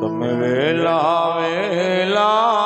તમે વેલા વેલા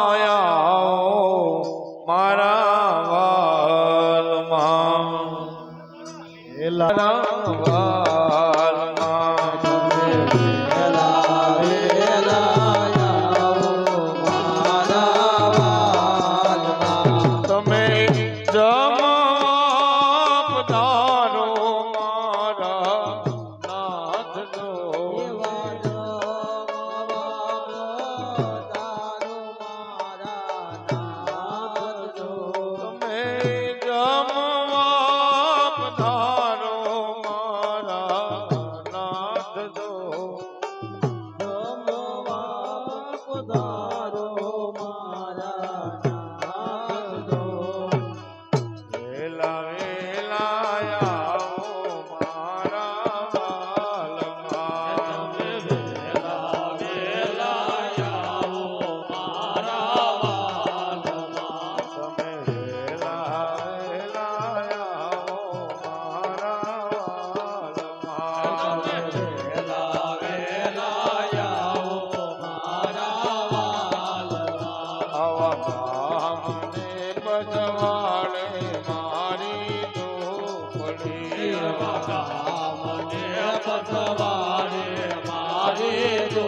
કાળ મારી તો પડે મને પથવારે મારે તો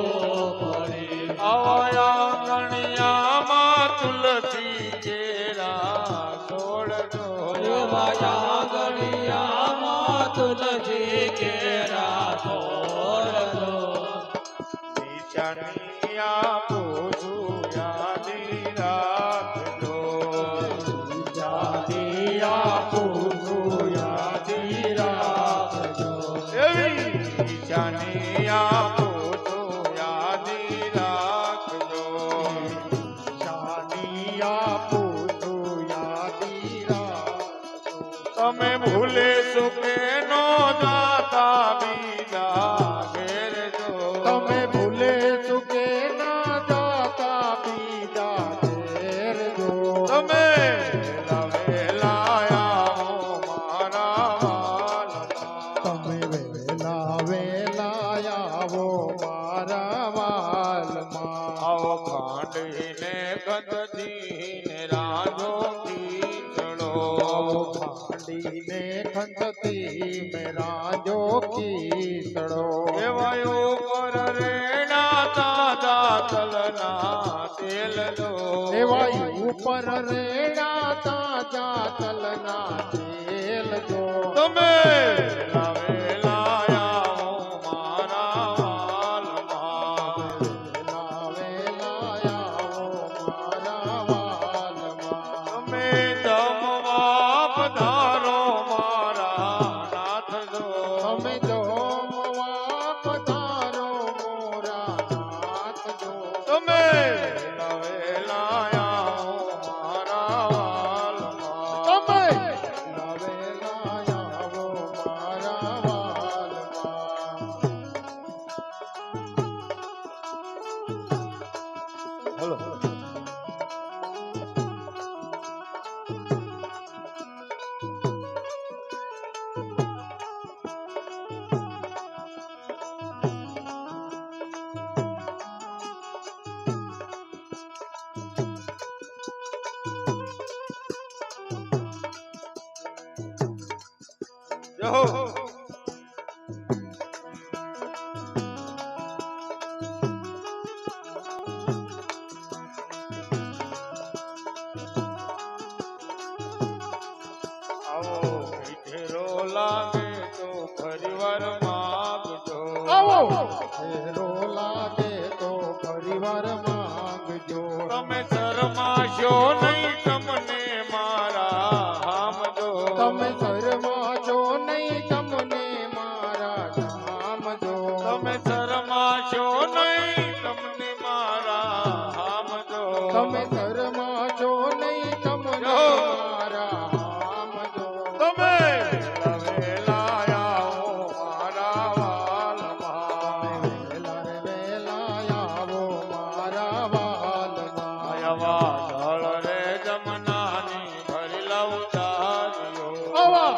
પડે અવાયા ગણિયામાં તુલસી કેરા ગોળ અવાયા ગણિયામાં તુલસી કેરા ગોળ નીચાની તમે ભૂલે સુખ કીતડો એવાયો કર રેણા તાદા તલના તેલનો એવાય ઉપર રેણા તાદા તલના તેલ જો તમે લાગે તો પરિવાર માંગજો. તમે શરમાશો ન આવા ઢળ રે જમનાની ભરી લાવું તારીઓ. આવા.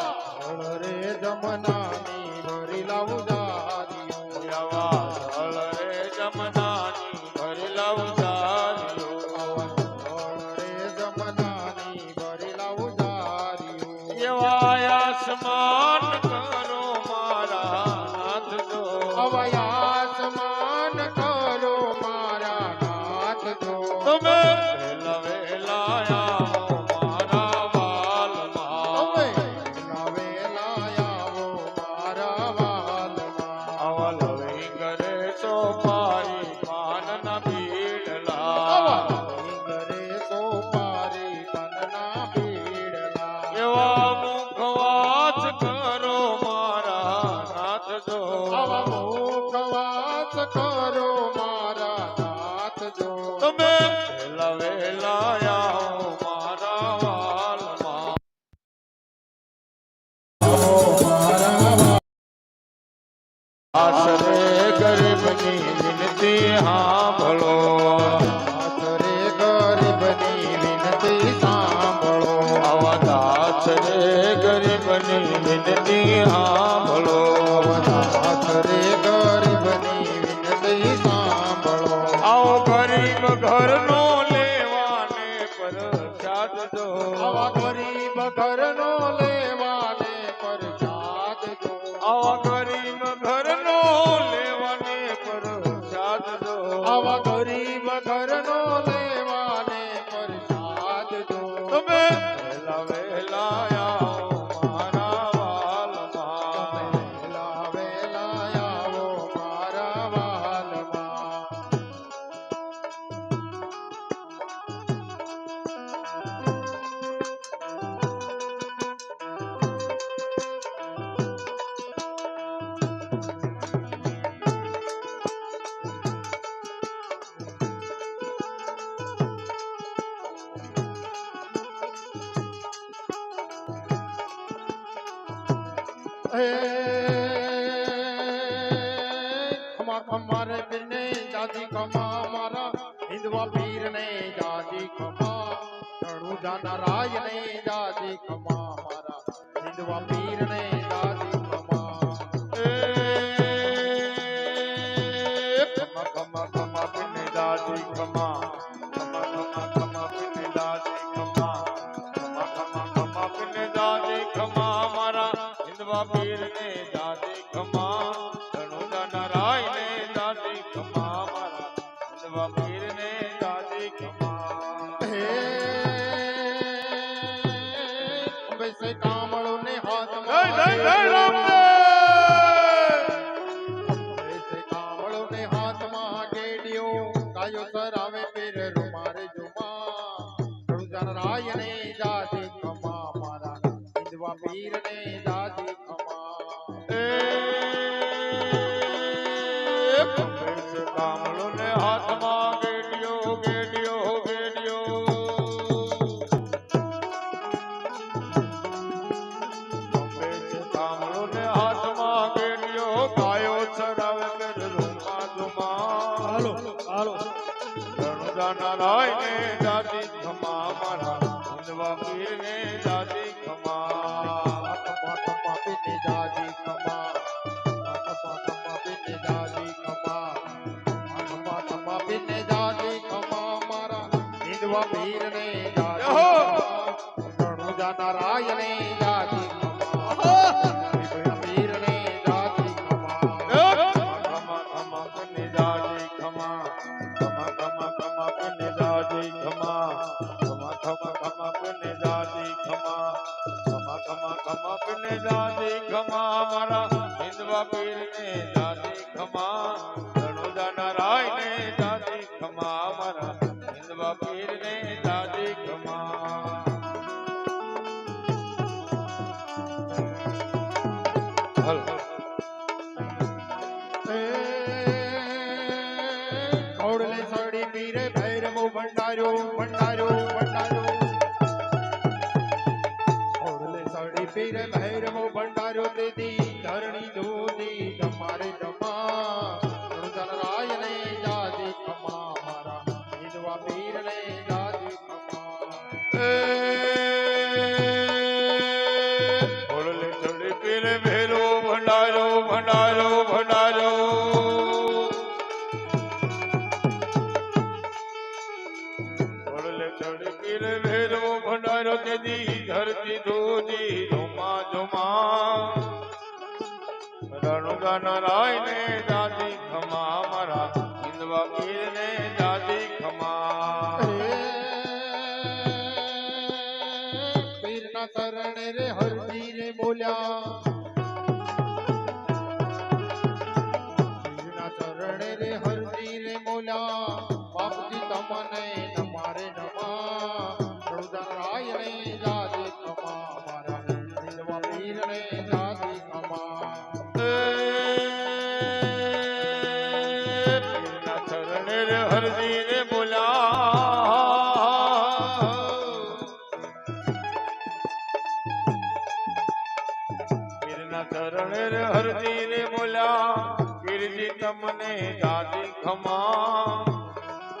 ગરીબની વિનતી અમારા મારે બીરને જાજી કમા મારા હિન્દવા પીરને જાજી કમા રણુજા નારાયણે જાજી કમા મારા હિન્દવા પીરને ભંડારો ભંડારો ભંડારો. ઓઢલે સાડી પીરે ભૈરવ ભંડારો દીદી. নারায়ণে એના ચરણ રે હરજી રે બોલ્યા, ગીરજી તમને દાદી ખમા.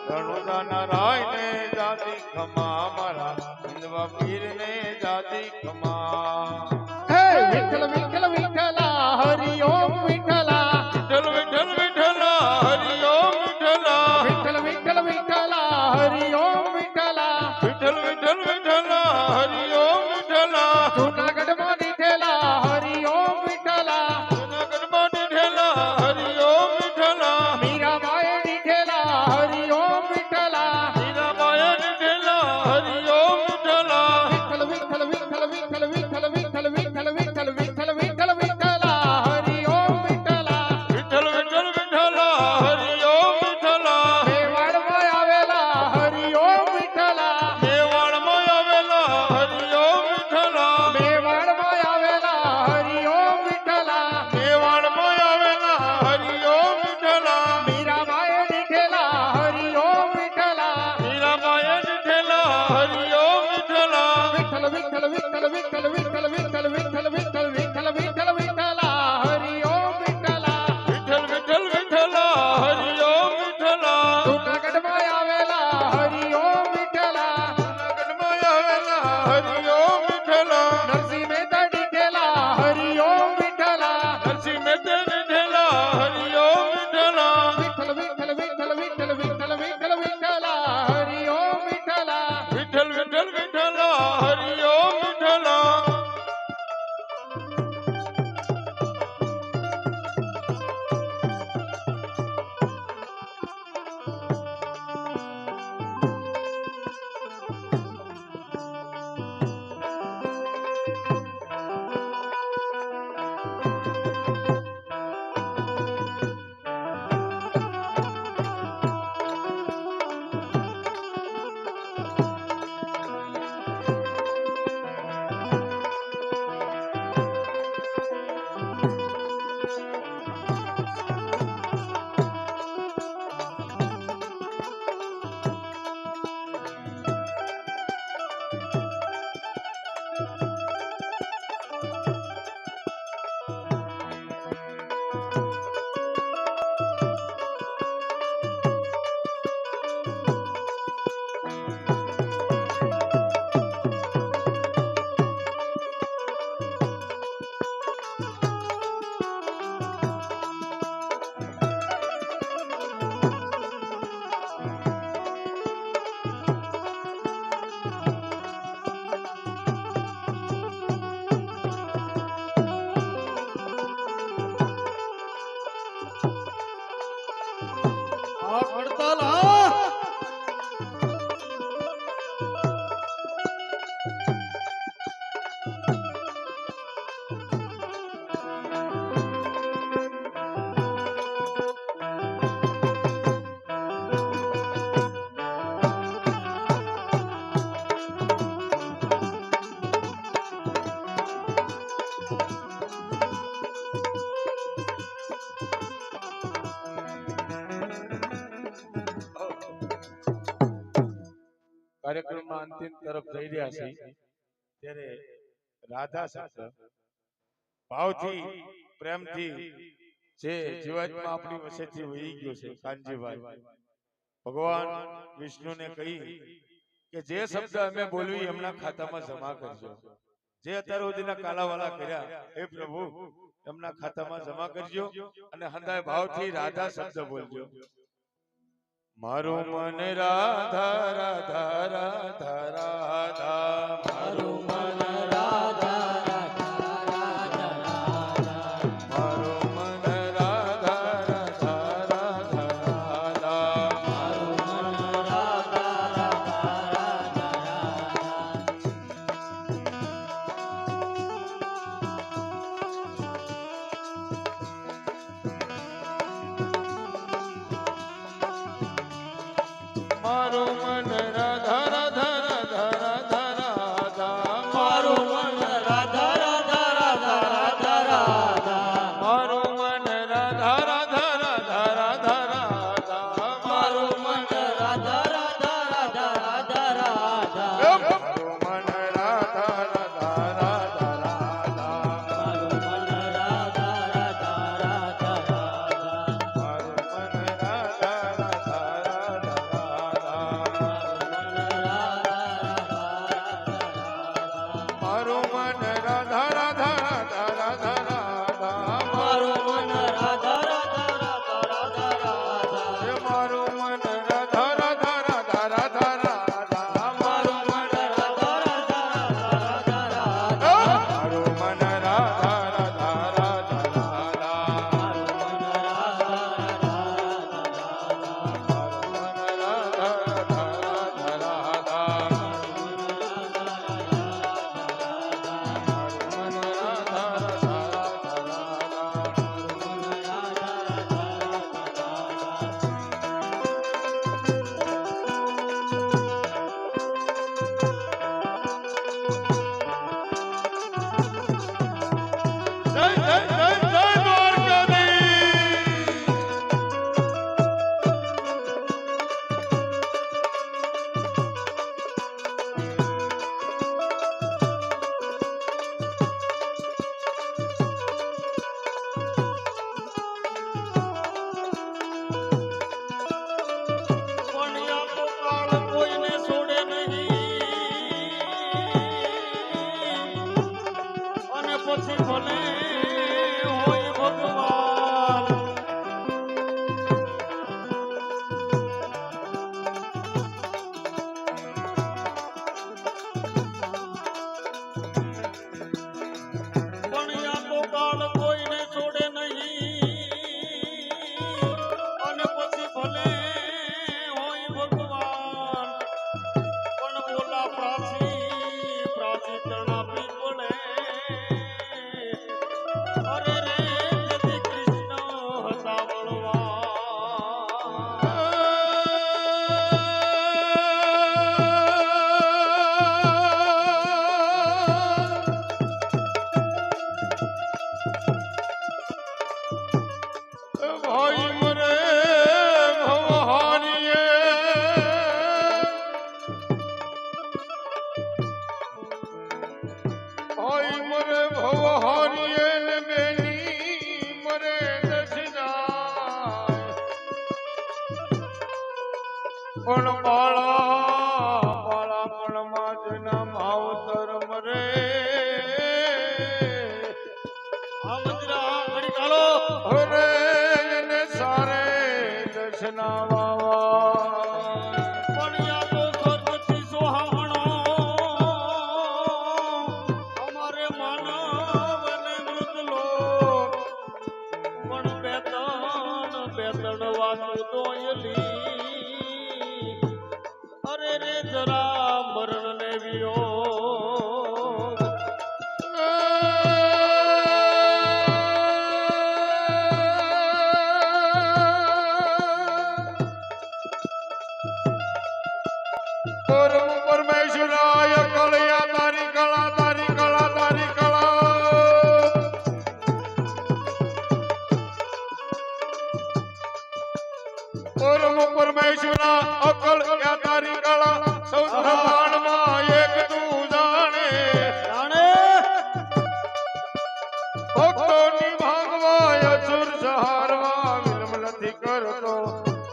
રણુદા નારાયણ ને દાદી ખમા, મારા હિંદવા પીર ને દાદી ખમા. હે વિઠ્ઠલ વિઠ્ઠલ. કાર્યક્રમના અંતિમ તરફ જઈ રહ્યા છીએ, ત્યારે રાધા શબ્દ, ભાવથી, પ્રેમથી જે જીવાત્મા આપણી વચ્ચેથી વહી ગયો છે, કાનજીભાઈ. ભગવાન વિષ્ણુને કહી કે જે શબ્દ અમે બોલવી એમના ખાતામાં જમા કરજો. જે અત્યાર સુધીના કાલાવાલા કર્યા, હે પ્રભુ, એમના ખાતામાં જમા કરજો અને હંદાય ભાવથી રાધા શબ્દ બોલજો. મારું મન રાધા રાધા રાધા રાધા મારું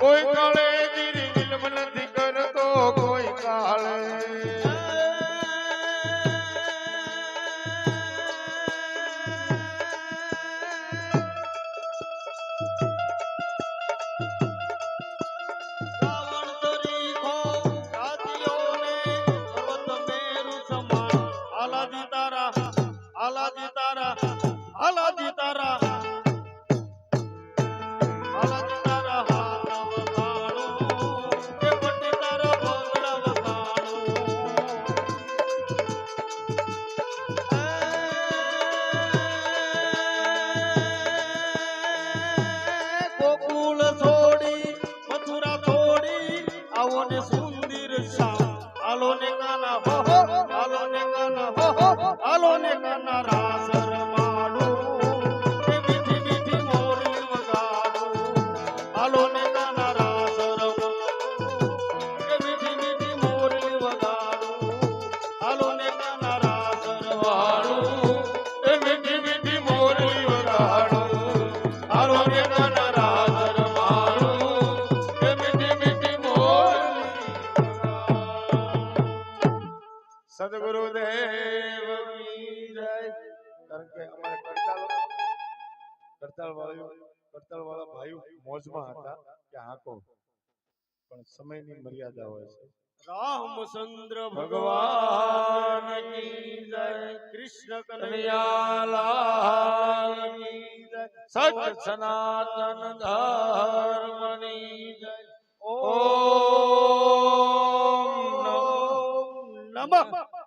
કોઈ કાળે કારણ કે અમારે કરતાલ કરતાલ વાળા કરતાલ વાળા ભાઈઓ મોજમાં હતા કે હાકો પણ સમયની મર્યાદા હોય છે. રામચંદ્ર ભગવાન કૃષ્ણ કનૈયાલાલ કી સનાતન ધર્મની જય. નમઃ.